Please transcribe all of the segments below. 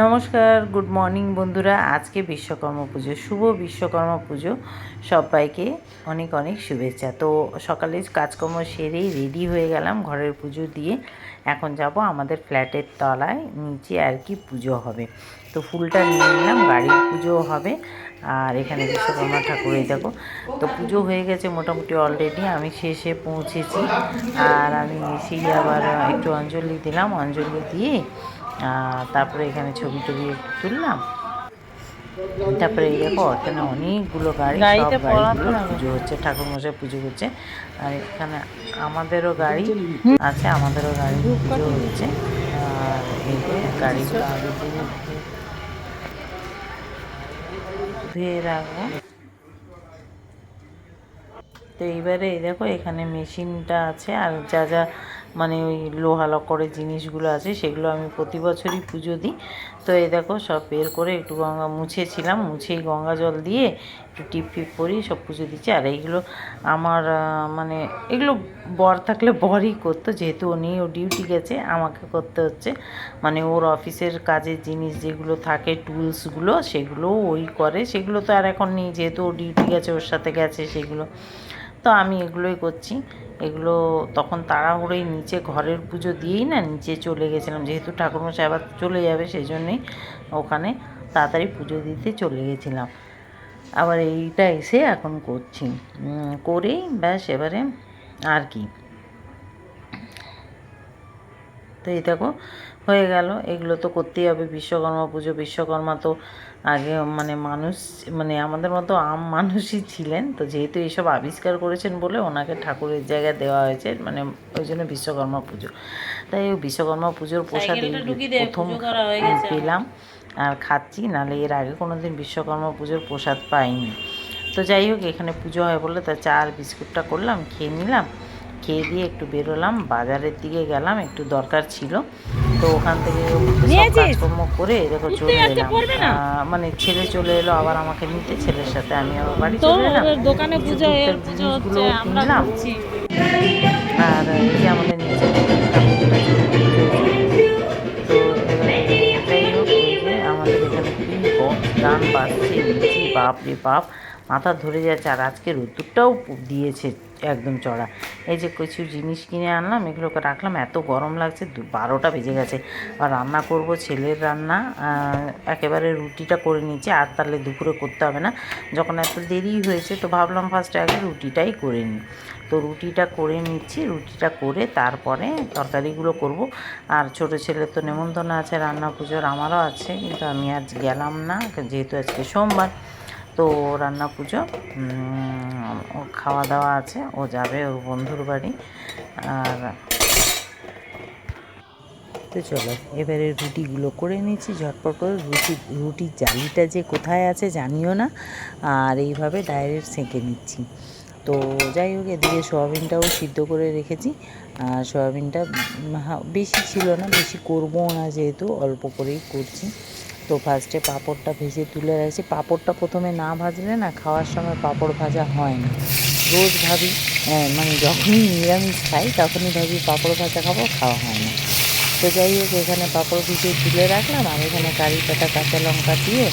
নমস্কার good morning বন্ধুরা। আজকে বিশ্বকর্মা পুজো, শুভ বিশ্বকর্মা পুজো। সবাইকে অনেক অনেক শুভেচ্ছা। তো সকালে কাজকর্ম সেরেই রেডি হয়ে গেলাম ঘরের পুজো দিয়ে। এখন যাব আমাদের ফ্ল্যাটের তলায়, নিচে আর কি পুজো হবে। তো ফুলটা নিয়ে নিলাম, বাড়ির পুজো হবে। আর এখানে বিশ্বকর্মা ঠাকুর, এই দেখো। তো পুজো হয়ে গেছে মোটামুটি অলরেডি আমি শেষে পৌঁছেছি। আর আমি এসেই আবার একটু অঞ্জলি দিলাম, অঞ্জলি দিয়ে তারপরে এখানে ছবি টবি একটু তুললাম। তারপরে এই দেখো এখানে অনেকগুলো গাড়ি সব গাড়িগুলো পুজো হচ্ছে ঠাকুর মশাই পুজো করছে। আর এখানে আমাদেরও গাড়ি আছে আমাদেরও গাড়ি পুজো হচ্ছে। আর এই গাড়িগুলো আগে ধুয়ে রাখব তো এইবারে এই দেখো এখানে মেশিনটা আছে আর যা যা মানে ওই লোহা লক্করের জিনিসগুলো আছে, সেগুলো আমি প্রতি বছরই পুজো দিই। তো এই দেখো, সব বের করে একটু গঙ্গা মুছেছিলাম, মুছেই গঙ্গা জল দিয়ে একটু টিপ টিপ করি, সব পুজো দিচ্ছি। আর এইগুলো আমার মানে এগুলো বর থাকলে বরই করতো, যেহেতু ও নেই ও ডিউটি গেছে, আমাকে করতে হচ্ছে। মানে ওর অফিসের কাজের জিনিস যেগুলো থাকে, টুলসগুলো, সেগুলো ওই করে। সেগুলো তো আর এখন নেই, যেহেতু ও ডিউটি গেছে, ওর সাথে গেছে সেগুলো। তো আমি এগুলোই করছি। এগুলো তখন তাড়াহুড়োই নিচে ঘরের পুজো দিয়েই না নিচে চলে গেছিলাম। যেহেতু ঠাকুরমশাই আবার চলে যাবে সেই জন্যেই ওখানে তাড়াতাড়ি পুজো দিতে চলে গেছিলাম। আবার এইটা এসে এখন করছি। করেই ব্যাস এবারে আর কি। তো এই দেখো হয়ে গেল। এগুলো তো করতেই হবে। বিশ্বকর্মা পুজো বিশ্বকর্মা তো আগে মানে মানুষ মানে আমাদের মতো আম মানুষই ছিলেন। তো যেহেতু এইসব আবিষ্কার করেছেন বলে ওনাকে ঠাকুরের জায়গায় দেওয়া হয়েছে মানে ওই জন্য বিশ্বকর্মা পুজো। তাই ওই বিশ্বকর্মা পুজোর প্রসাদ প্রথম পেলাম আর খাচ্ছি নাহলে এর আগে কোনো দিন বিশ্বকর্মা পুজোর প্রসাদ পাইনি। তো যাই হোক এখানে পুজো হয় বলে তা চা আর বিস্কুটটা করলাম খেয়ে নিলাম। খেয়ে দিয়ে একটু বেরোলাম বাজারের দিকে গেলাম একটু দরকার ছিল। তো ওখান থেকে কাজকর্ম করে দেখো চলে এলাম। মানে ছেলে চলে এলো আবার আমাকে নিতে ছেলের সাথে আমি আবার বাড়ি চলে এলাম। দোকানে আমরা কিনলাম। আর এই যে আমাদের নিচে আমাদের এখানে কি বক্স গান বাজছে বাপ রে বাপ। মাথা ধরে যাচ্ছে আর আজকে রোদ্দুরটাও দিয়েছে একদম চড়া। এই যে কিছু জিনিস কিনে আনলাম, এগুলোকে রাখলাম, এত গরম লাগছে বারোটা বেজে গেছে। আর রান্না করব, ছেলের রান্না একেবারে রুটিটা করে নিয়েছি, আর তাহলে দুপুরে করতে হবে না। যখন এত দেরি হয়েছে, তো ভাবলাম ফার্স্টে আগে রুটিটাই করে নিই। তো রুটিটা করে নিচ্ছি, রুটিটা করে তারপরে তরকারিগুলো করব। আর ছোট ছেলের তো নেমন্তন্ন আছে, রান্না পুজোর আমারও আছে, কিন্তু আমি আজ গেলাম না, যেহেতু আজকে সোমবার। তো রান্না পুজো খাওয়া দাওয়া আছে, ও যাবে ওর বন্ধুর বাড়ি। আর তো চলো, এবারে রুটিগুলো করে নিচ্ছি ঝটপট করে রুটি রুটির জালিটা যে কোথায় আছে জানিও না, আর এইভাবে ডাইরেক্ট সেঁকে নিচ্ছি। তো যাই হোক, এদিকে সোয়াবিনটাও সিদ্ধ করে রেখেছি, আর সোয়াবিনটা বেশি ছিল না, বেশি করব না যেহেতু, অল্প করেই করছি। তো ফার্স্টে পাঁপড়টা ভেজে তুলে রাখছি। পাঁপড়টা প্রথমে না ভাজলে না খাওয়ার সময় পাঁপড় ভাজা হয় না। রোজ ভাবি আহ, মানে যখনই নিরামিষ খাই তখনই ভাবি পাঁপড় ভাজা খাব খাওয়া হয় না। তো যাই হোক এখানে পাঁপড় ভিজিয়ে তুলে রাখলাম আর এখানে কারি পাতা কাঁচা লঙ্কা দিয়ে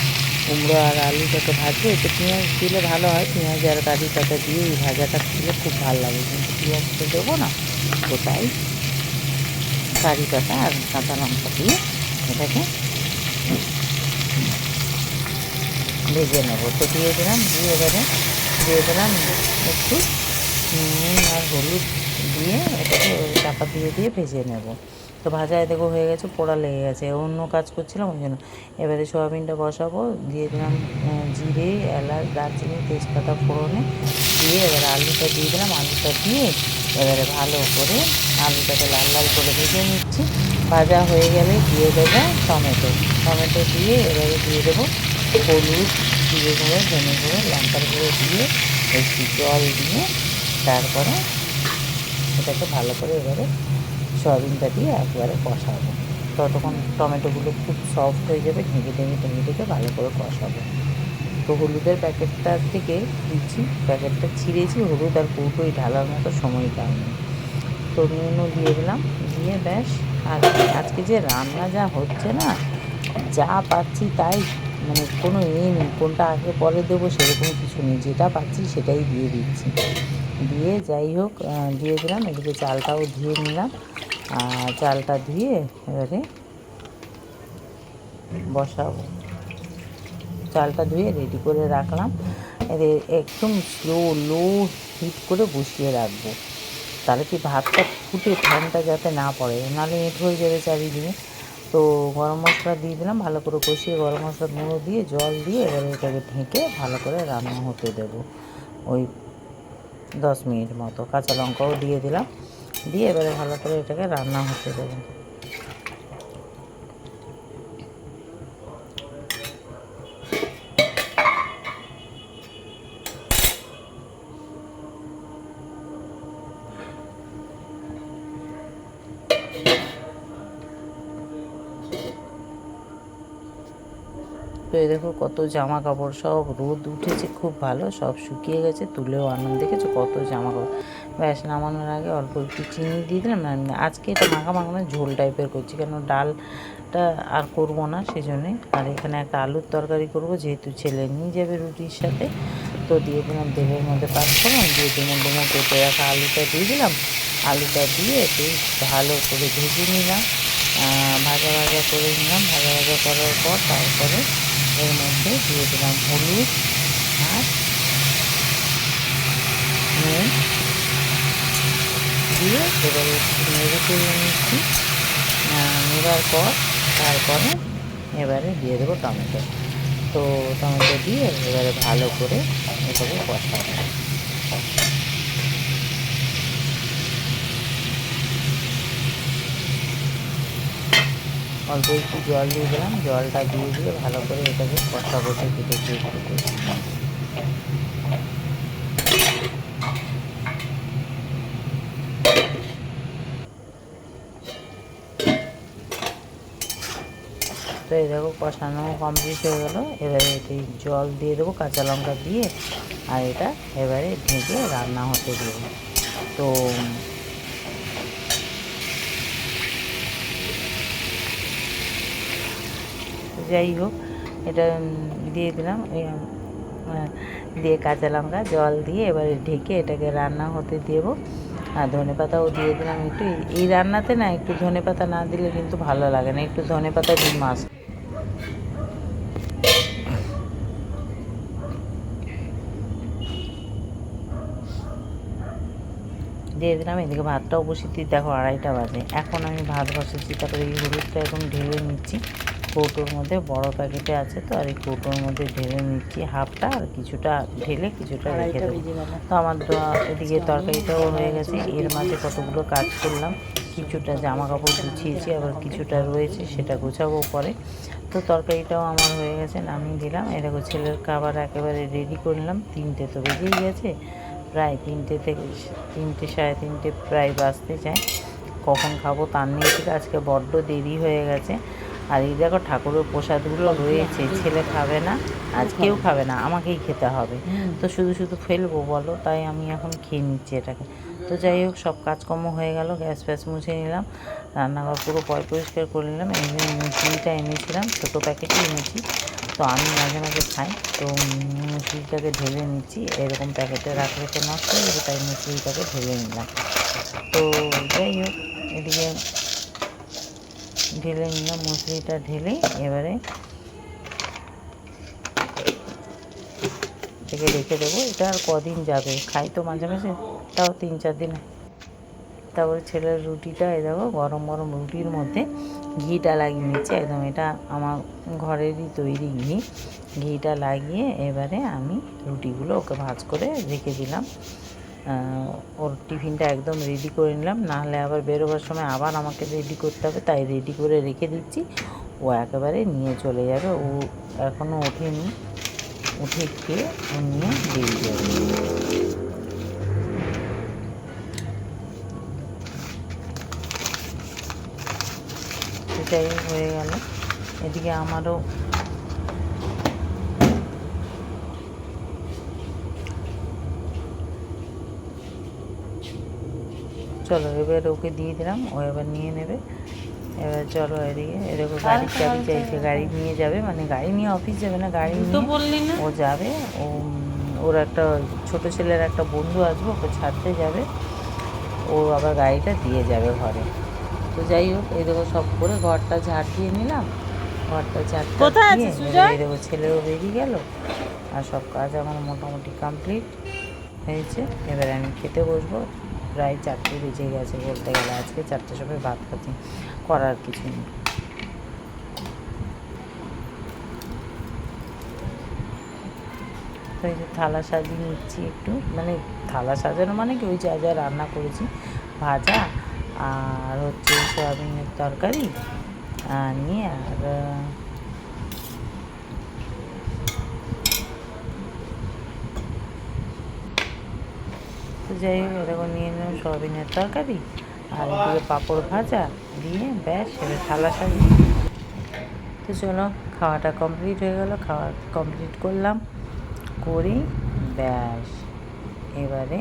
কুমড়ো আর আলুটাকে ভাজবো এতে পেঁয়াজ দিলে ভালো হয়। পেঁয়াজ আর কারি পাতা দিয়ে এই ভাজাটা খেলে খুব ভালো লাগে। কিন্তু পেঁয়াজ তো দেবো না তো তাই কারি পাতা আর কাঁচা লঙ্কা দিয়ে এটাকে ভেজে নেব। তো দিয়ে দিলাম, দিয়ে এবারে দিয়ে দিলাম একটু নুন আর হলুদ দিয়ে এটাকে চাপা দিয়ে দিয়ে ভেজে নেব। তো ভাজায় দেখো হয়ে গেছে, পোড়া লেগে গেছে। অন্য কাজ করছিলাম ওই জন্য। এবারে সোয়াবিনটা বসাবো, দিয়ে দিলাম জিরে, এলাচ, দারচিনি, তেজপাতা ফোড়নে দিয়ে এবারে আলুটা দিয়ে দিলাম। আলুটা দিয়ে এবারে ভালো করে আলুটাকে লাল লাল করে ভেজে নিচ্ছি। ভাজা হয়ে গেলে দিয়ে দেবো টমেটো। টমেটো দিয়ে এবারে দিয়ে দেবো হলুদ, জিরে গুঁড়ো, ধনে গুঁড়ো, লঙ্কার গুঁড়ো দিয়ে একটু জল দিয়ে তারপরে এটাকে ভালো করে এবারে সয়াবিনটা দিয়ে একবারে কষাবো। ততক্ষণ টমেটোগুলো খুব সফট হয়ে যাবে, ঢেকে ঢেকে ঢেকে ঢেকে ভালো করে কষাবো। তো হলুদের প্যাকেটটার থেকে দিচ্ছি, প্যাকেটটা ছিঁড়েছি, হলুদ আর কৌটোই ঢালার মতো সময় পাইনি। তো নুনও দিয়ে দিলাম, দিয়ে ব্যাস আর আজকে যে রান্না যা হচ্ছে না, যা পাচ্ছি তাই মানে কোনো ইয়ে নেই, কোনটা আগে পরে দেবো সেরকম কিছু নেই, যেটা পাচ্ছি সেটাই দিয়ে দিচ্ছি। দিয়ে যাই হোক দিয়ে দিলাম, এদিকে চালটাও ধুয়ে নিলাম, আর চালটা ধুয়ে এবারে বসাবো। চালটা ধুয়ে রেডি করে রাখলাম একদম স্লো লো হিট করে বসিয়ে রাখব। তাহলে কি ভাতটা ফুটে ফ্যানটা যাতে না পড়ে? নাহলে এঁট হয়ে যাবে চারিদিকে। তো গরম মশলা দিয়ে দিলাম, ভালো করে কষিয়ে গরম মশলা গুঁড়ো দিয়ে, জল দিয়ে এবারে এটাকে ঢেকে ভালো করে রান্না হতে দেব। ওই দশ মিনিট মতো। কাঁচা লঙ্কাও দিয়ে দিলাম। দিয়ে এবারে ভালো করে এটাকে রান্না হতে দেবো। তো এই দেখো কত জামা কাপড় সব রোদ উঠেছে, খুব ভালো, সব শুকিয়ে গেছে, তুলেও আনন্দ, দেখেছ কত জামা কাপড় ব্যাস, নামানোর আগে অল্প একটু চিনি দিয়ে দিলাম না আজকে এটা মাখা মাখা না ঝোল টাইপের করছি, কেন ডালটা আর করব না সেই জন্যে আর এখানে একটা আলুর তরকারি করব, যেহেতু ছেলে নিয়ে যাবে রুটির সাথে, তো দিয়ে দিলাম তেলের মধ্যে পাঁচফোড়ন, দিয়ে ডুমো ডুমো কেটে রাখা আলুটা দিয়ে দিলাম। আলুটা দিয়ে বেশ ভালো করে ভেজে নিলাম ভাজা ভাজা করে নিলাম, ভাজা ভাজা করার পর তারপরে এর মধ্যে দিয়ে দিলাম হলুদ আর নুন দিয়ে এবারে নেড়ে চেড়ে নিচ্ছি। নেড়ার পর তারপরে এবারে দিয়ে দেবো টমেটো। তো টমেটো দিয়ে এবারে ভালো করে এটাকে কষাবো। অল্প একটু জল দিয়ে দিলাম। জলটা দিয়ে দিয়ে ভালো করে এটাকে কষা থেকে একটু করে তো এই দেখো কষানো কমপ্লিট হয়ে গেলো। এবারে এটি জল দিয়ে দেবো, কাঁচা লঙ্কা দিয়ে। আর এটা এবারে ঢেকে রান্না হতে দেবো। তো যাই হোক, এটা দিয়ে দিলাম। দিয়ে কাঁচা লঙ্কা জল দিয়ে এবারে ঢেকে এটাকে রান্না হতে দেবো। আর ধনে পাতাও দিয়ে দিলাম একটু। এই রান্নাতে না একটু ধনে পাতা না দিলে কিন্তু ভালো লাগে না, একটু ধনে পাতা দিই মাছ। দিয়ে দিলাম, এদিকে ভাতটাও বসিয়ে দিই। দেখো আড়াইটা বাজে। এখন আমি ভাত বসেছি, তারপরে এই হলুদটা এখন ঢেলে নিচ্ছি। কৌটোর মধ্যে বড় প্যাকেটে আছে তো আর এই কৌটোর মধ্যে ঢেলে নিচ্ছি হাফটা আর কিছুটা ঢেলে কিছুটা রেখে দেবো। তো আমার এদিকে তরকারিটাও হয়ে গেছে এর মাঝে কতগুলো কাজ করলাম কিছুটা জামা কাপড় গুছিয়েছি আবার কিছুটা রয়েছে সেটা গোছাবো পরে। তো তরকারিটাও আমার হয়ে গেছে নামিয়ে দিলাম। দেখো ছেলের খাবার একেবারে রেডি করলাম তিনটে তো বেজেই গেছে প্রায় তিনটে থেকে তিনটে সাড়ে তিনটে প্রায় বাজতে যায় কখন খাব তার নিয়ে আজকে বড্ড দেরি হয়ে গেছে। আর এই দেখো ঠাকুরের প্রসাদগুলো রয়েছে ছেলে খাবে না আজ কেউ খাবে না আমাকেই খেতে হবে। তো শুধু শুধু ফেলব বলো তাই আমি এখন খেয়ে নিচ্ছি এটাকে। তো যাই হোক সব কাজকর্ম হয়ে গেল গ্যাস ফ্যাস মুছে নিলাম রান্নাঘর পুরো পয় পরিষ্কার করে নিলাম এই যে মুসলিটা এনেছিলাম ছোটো প্যাকেটই এনেছি তো আমি মাঝে মাঝে খাই তো মুসলিটাকে ঢেলে নিচ্ছি এরকম প্যাকেটে রাখলে তো নষ্ট হয়ে যাবে তাই মুসলিটাকে ঢেলে নিলাম। তো যাই হোক এদিকে ঢেলে নিলাম, মুসলিটা ঢেলে এবারে থেকে রেখে দেবো। এটা আর কদিন যাবে? খাই তো মাঝে মাঝে, তাও তিন চার দিন। তারপরে ছেলের রুটিটা, এই দেখো, গরম গরম রুটির মধ্যে ঘিটা লাগিয়ে নিচ্ছে। একদম এটা আমার ঘরেরই তৈরি ঘি। ঘিটা লাগিয়ে এবারে আমি রুটিগুলো ওকে ভাজ করে রেখে দিলাম। ওর টিফিনটা একদম রেডি করে নিলাম। নাহলে আবার বেরোবার সময় আবার আমাকে রেডি করতে হবে, তাই রেডি করে রেখে দিচ্ছি। ও একেবারে নিয়ে চলে যাবে। ও এখনও ওঠেনি। উঠে খেয়ে ও নিয়ে বেরিয়ে যাবে। সেটাই হয়ে গেল। এদিকে আমারও চলো এবার ওকে দিয়ে দিলাম ও এবার নিয়ে নেবে। এবার চলো এদিকে এরকম গাড়ির চাবি চাইছে গাড়ি নিয়ে যাবে মানে গাড়ি নিয়ে অফিস যাবে না গাড়ি নিয়ে ও যাবে ও ওর একটা ছোট ছেলের একটা বন্ধু আসবে ওকে ছাড়তে যাবে ও আবার গাড়িটা দিয়ে যাবে ঘরে। তো যাই হোক এই দেখো সব করে ঘরটা ঝাড় দিয়ে নিলাম ঘরটা ঝাড় দিয়ে? এই দেখো ছেলেও বেরিয়ে গেল আর সব কাজ আমার মোটামুটি কমপ্লিট হয়েছে। এবার আমি খেতে বসবো। প্রায় চারটে বেজে গেছে বলতে গেলে। আজকে চারটের সময় ভাত খাচ্ছি। করার কিছু নেই। তো যে থালা সাজিয়ে নিচ্ছি একটু। মানে থালা সাজানো মানে কি? ওই যা যা রান্না করেছি, ভাজা আর হচ্ছে সয়াবিনের তরকারি নিয়ে আর যাই হোক এরকম নিয়ে নিলাম সয়াবিনের তরকারি আর দিয়ে পাঁপড় ভাজা দিয়ে ব্যাস এবার থালা সাজি তো চলো খাওয়াটা কমপ্লিট হয়ে গেল খাওয়া কমপ্লিট করলাম। করি ব্যাস। এবারে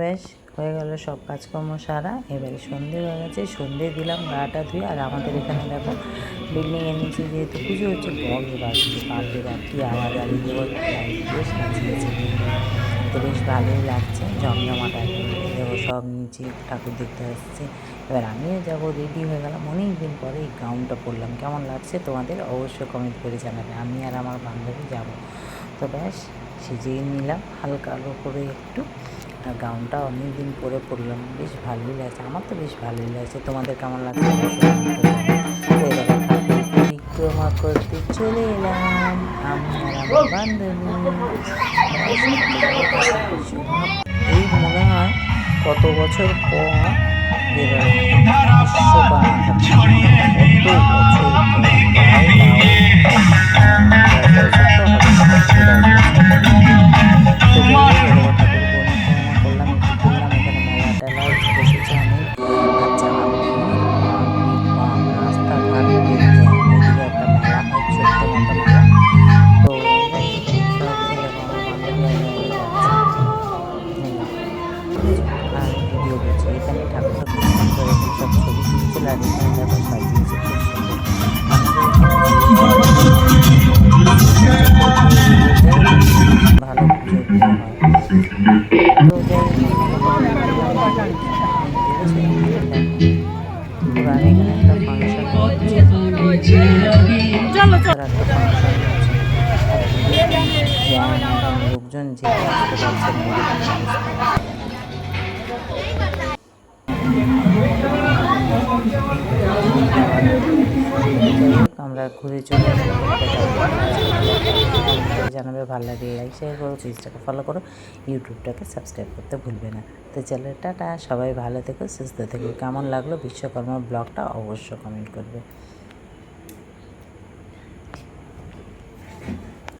বেশ, হয়ে গেল সব কাজকর্ম সারা। এবারে সন্ধে হয়ে গেছে, সন্ধে দিলাম, গাটা ধুয়ে। আর আমাদের এখানে দেখো বিল্ডিংয়ের নিচে যেহেতু পুজো হচ্ছে বক্স বাজছে, বাপরে বাপ, কি আওয়াজ দিয়ে সাজিয়েছে তো বেশ ভালোই লাগছে, জমজমাট দেখো সব নিচে ঠাকুর দেখতে আসছে। এবার আমিও যাব রেডি হয়ে গেলাম। অনেক দিন পরে এই গাউনটা পরলাম। কেমন লাগছে তোমাদের অবশ্যই কমেন্ট করে জানাবে। আমি আর আমার বান্ধবী যাব। তো ব্যাস সেজেই নিলাম, হালকা আলো করে একটু। গাউনটা অনেক দিন পরে পরলাম বেশ ভালোই লাগছে, আমার তো বেশ ভালোই লাগছে, তোমাদের কেমন লাগছে? চলে এলাম এই মনে হয় কত বছর পর কত বছর লোকজন যে ঘুরে চলে জানাবে, ভালো লাগে লাইক শেয়ার করো পেজটাকে ফলো করো ইউটিউবটাকে সাবস্ক্রাইব করতে ভুলবে না। তো টাটা, সবাই ভালো থেকো, সুস্থ থেকো। কেমন লাগল বিশ্বকর্মা ব্লগটা অবশ্য কমেন্ট করবে।